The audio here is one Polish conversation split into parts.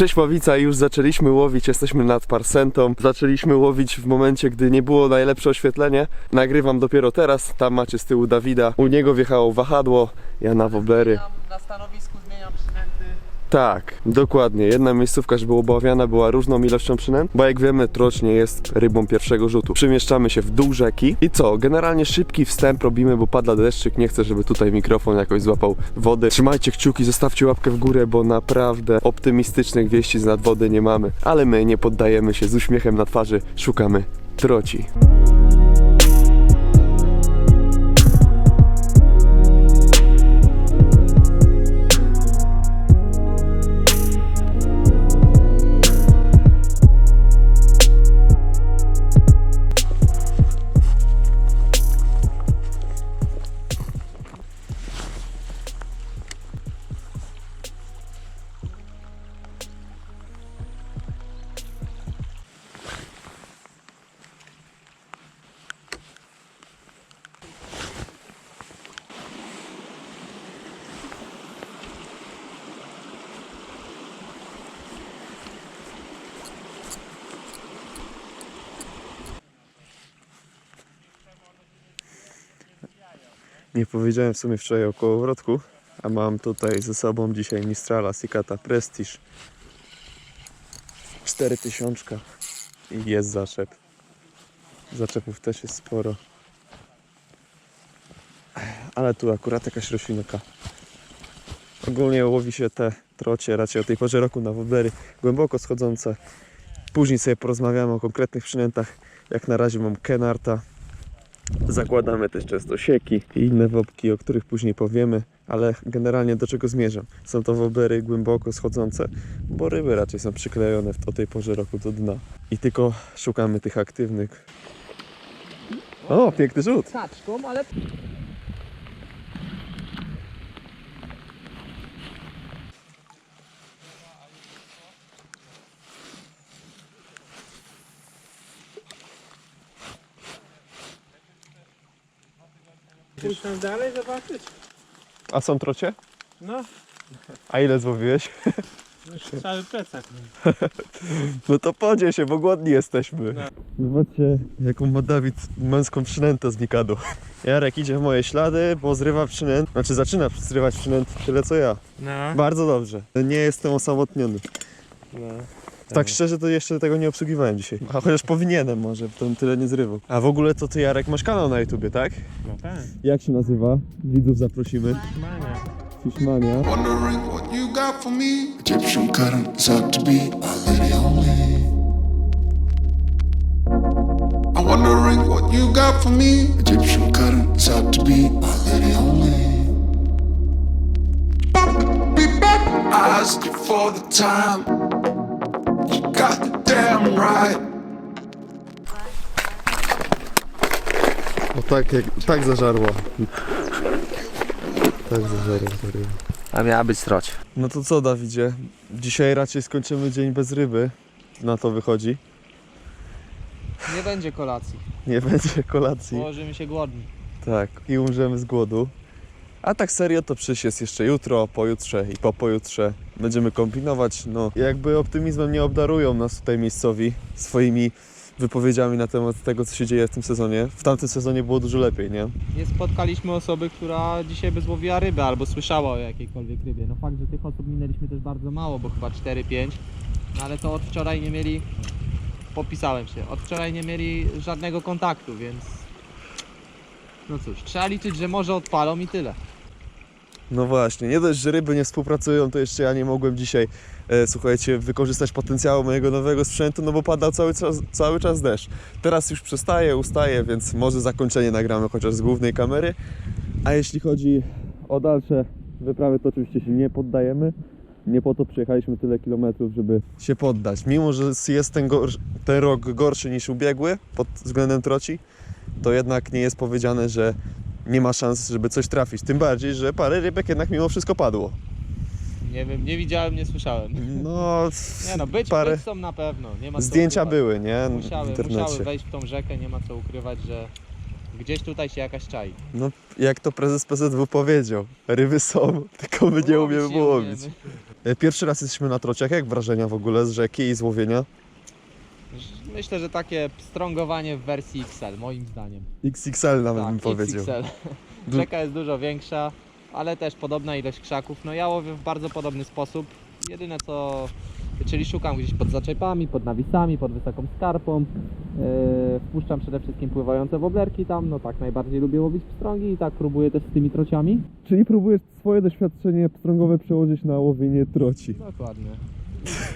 Cześć Ławica, już zaczęliśmy łowić, jesteśmy nad Parsentą. Zaczęliśmy łowić w momencie, gdy nie było najlepsze oświetlenie. Nagrywam dopiero teraz, tam macie z tyłu Dawida. U niego wjechało wahadło, ja na woblery. Na przynęty. Tak, dokładnie. Jedna miejscówka, żeby obawiana była różną ilością przynęt, bo jak wiemy, troć nie jest rybą pierwszego rzutu. Przemieszczamy się w dół rzeki i co? Generalnie szybki wstęp robimy, bo pada deszczyk. Nie chcę, żeby tutaj mikrofon jakoś złapał wody. Trzymajcie kciuki, zostawcie łapkę w górę, bo naprawdę optymistycznych wieści z nadwody nie mamy. Ale my nie poddajemy się z uśmiechem na twarzy, szukamy troci. Nie powiedziałem w sumie wczoraj o kołowrotku, a mam tutaj ze sobą dzisiaj Mistrala Sikata Prestige. 4000 i jest zaczep. Zaczepów też jest sporo. Ale tu akurat jakaś roślinka. Ogólnie łowi się te trocie raczej o tej porze roku na woblery głęboko schodzące. Później sobie porozmawiamy o konkretnych przynętach. Jak na razie mam Kenarta, Zakładamy też często sieki i inne wobki, o których później powiemy, ale generalnie do czego zmierzam? Są to woblery głęboko schodzące, bo ryby raczej są przyklejone w, tej porze roku do dna. I tylko szukamy tych aktywnych. O, piękny rzut! Kaczką, ale Pójść tam dalej zobaczyć? A są trocie? No, A ile złowiłeś? już cały plecak. No to podziel się, bo głodni jesteśmy. No. Zobaczcie, jaką ma Dawid męską przynętę z Mikadu. Jarek idzie w moje ślady, bo zrywa przynęt, znaczy zaczyna zrywać przynęt tyle co ja. No. Bardzo dobrze. Nie jestem osamotniony. no. Tak szczerze to jeszcze tego nie obsługiwałem dzisiaj. A chociaż powinienem może, to bym tyle nie zrywał. A w ogóle to ty Jarek masz kanał na YouTubie, tak? No tak. Jak się nazywa? Widzów zaprosimy. Mania. Fishmania. Wondering what you got for me. Egyptian is out to be my lady only. I'm wondering what you got for me. Egyptian cotton is out to be my lady only. I asked you for the time. O tak, jak, tak zażarło. Tak zażarło, serio. A miała być stroć. No to co Dawidzie? Dzisiaj raczej skończymy dzień bez ryby. Na to wychodzi. Nie będzie kolacji. Nie będzie kolacji. Położymy się głodni. Tak, i umrzemy z głodu. A tak serio to przecież jest jeszcze jutro, pojutrze i po pojutrze. Będziemy kombinować, no jakby optymizmem nie obdarują nas tutaj miejscowi swoimi wypowiedziami na temat tego, co się dzieje w tym sezonie. W tamtym sezonie było dużo lepiej, nie? Nie spotkaliśmy osoby, która dzisiaj by złowiła rybę albo słyszała o jakiejkolwiek rybie. No fakt, że tych osób minęliśmy też bardzo mało, bo chyba 4-5. No ale to od wczoraj nie mieli, popisałem się, od wczoraj nie mieli żadnego kontaktu, więc no cóż, trzeba liczyć, że może odpalą i tyle. No właśnie, nie dość, że ryby nie współpracują, to jeszcze ja nie mogłem dzisiaj, e, słuchajcie, wykorzystać potencjału mojego nowego sprzętu, no bo padał cały czas, cały czas deszcz. Teraz już przestaje, ustaje, więc może zakończenie nagramy chociaż z głównej kamery. A jeśli chodzi o dalsze wyprawy, to oczywiście się nie poddajemy. Nie po to przyjechaliśmy tyle kilometrów, żeby się poddać. Mimo, że jest ten, gor- ten rok gorszy niż ubiegły pod względem troci, to jednak nie jest powiedziane, że nie ma szans, żeby coś trafić. Tym bardziej, że parę rybek jednak mimo wszystko padło. Nie wiem, nie widziałem, nie słyszałem. No, Nie no, być, parę być są na pewno. Nie ma co zdjęcia ukrywać. były, nie? W Musiały, musiały internecie. wejść w tą rzekę, nie ma co ukrywać, że gdzieś tutaj się jakaś czai. No, jak to prezes PZW powiedział, ryby są, tylko my nie Łowić umiemy nie łowić. umiemy. E, Pierwszy raz jesteśmy na trociach, jak wrażenia w ogóle z rzeki i z łowienia? Myślę, że takie strągowanie w wersji XL, moim zdaniem. XXL nawet tak, bym powiedział. XXL. Rzeka jest dużo większa, ale też podobna ilość krzaków. No ja łowię w bardzo podobny sposób. Jedyne co, czyli szukam gdzieś pod zaczepami, pod nawisami, pod wysoką skarpą. Yy, wpuszczam przede wszystkim pływające woblerki tam, no tak najbardziej lubię łowić pstrągi i tak próbuję też z tymi trociami. Czyli próbujesz swoje doświadczenie pstrągowe przełożyć na łowienie troci. Dokładnie.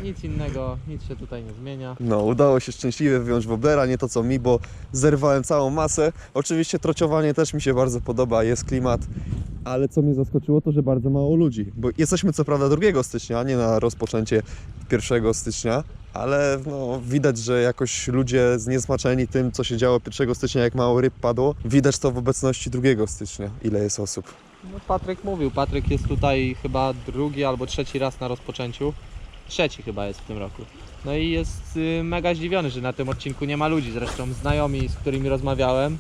Nic, innego, nic się tutaj nie zmienia. No, udało się szczęśliwie wyjąć woblera, nie to co mi, bo zerwałem całą masę. Oczywiście trociowanie też mi się bardzo podoba, jest klimat. Ale co mnie zaskoczyło, to że bardzo mało ludzi. Bo jesteśmy co prawda 2 stycznia, nie na rozpoczęcie 1 stycznia, ale no, widać, że jakoś ludzie zniesmaczeni tym, co się działo 1 stycznia, jak mało ryb padło. Widać to w obecności 2 stycznia, ile jest osób. No, Patryk mówił, Patryk jest tutaj chyba drugi albo trzeci raz na rozpoczęciu. Trzeci chyba jest w tym roku. No i jest y, mega zdziwiony, że na tym odcinku nie ma ludzi. Zresztą znajomi, z którymi rozmawiałem,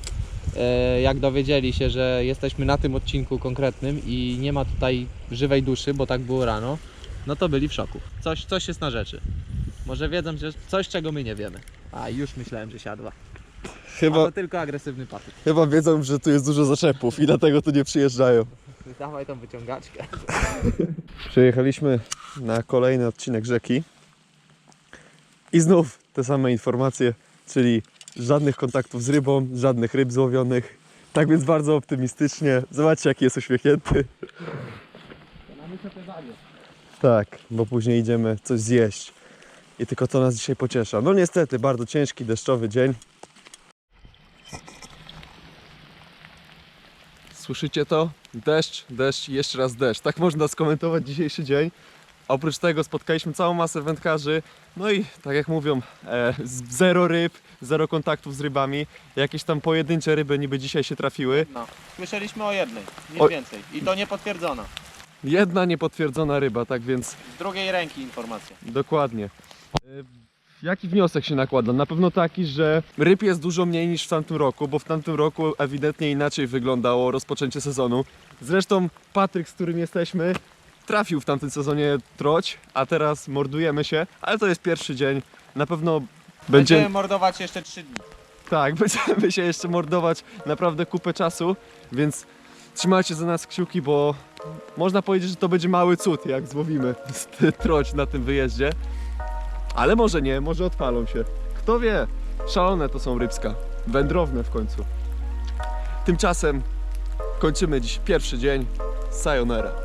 jak dowiedzieli się, że jesteśmy na tym odcinku konkretnym i nie ma tutaj żywej duszy, bo tak było rano, no to byli w szoku. Coś, coś jest na rzeczy. Może wiedzą, że coś, czego my nie wiemy. A już myślałem, że siadła. Chyba, to tylko agresywny Patryk. chyba wiedzą, że tu jest dużo zaczepów i dlatego tu nie przyjeżdżają. Dawaj tą wyciągaczkę. Przyjechaliśmy na kolejny odcinek rzeki i znów te same informacje, czyli żadnych kontaktów z rybą, żadnych ryb złowionych. Tak więc bardzo optymistycznie. Zobaczcie jaki jest uśmiechnięty. Tak, bo później idziemy coś zjeść. I tylko to nas dzisiaj pociesza. No niestety, bardzo ciężki, deszczowy dzień. Słyszycie to? Deszcz, deszcz i jeszcze raz deszcz. Tak można skomentować dzisiejszy dzień. Oprócz tego spotkaliśmy całą masę wędkarzy. No i tak jak mówią, e, z- zero ryb, zero kontaktów z rybami. Jakieś tam pojedyncze ryby niby dzisiaj się trafiły. No, słyszeliśmy o jednej, nic O- więcej. I to nie potwierdzona. Jedna niepotwierdzona ryba, tak więc Z drugiej ręki informacja. Dokładnie. E, Jaki wniosek się nakłada? Na pewno taki, że ryb jest dużo mniej niż w tamtym roku, bo w tamtym roku ewidentnie inaczej wyglądało rozpoczęcie sezonu. Zresztą Patryk, z którym jesteśmy, trafił w tamtym sezonie troć, a teraz mordujemy się, ale to jest pierwszy dzień. Na pewno Będziemy będzie, mordować jeszcze 3 dni. tak, będziemy się jeszcze mordować naprawdę kupę czasu, więc trzymajcie za nas kciuki, bo można powiedzieć, że to będzie mały cud, jak złowimy troć na tym wyjeździe. Ale może nie, może odpalą się. Kto wie? Szalone to są rybska. Wędrowne w końcu. Tymczasem kończymy dziś pierwszy dzień. Sayonara.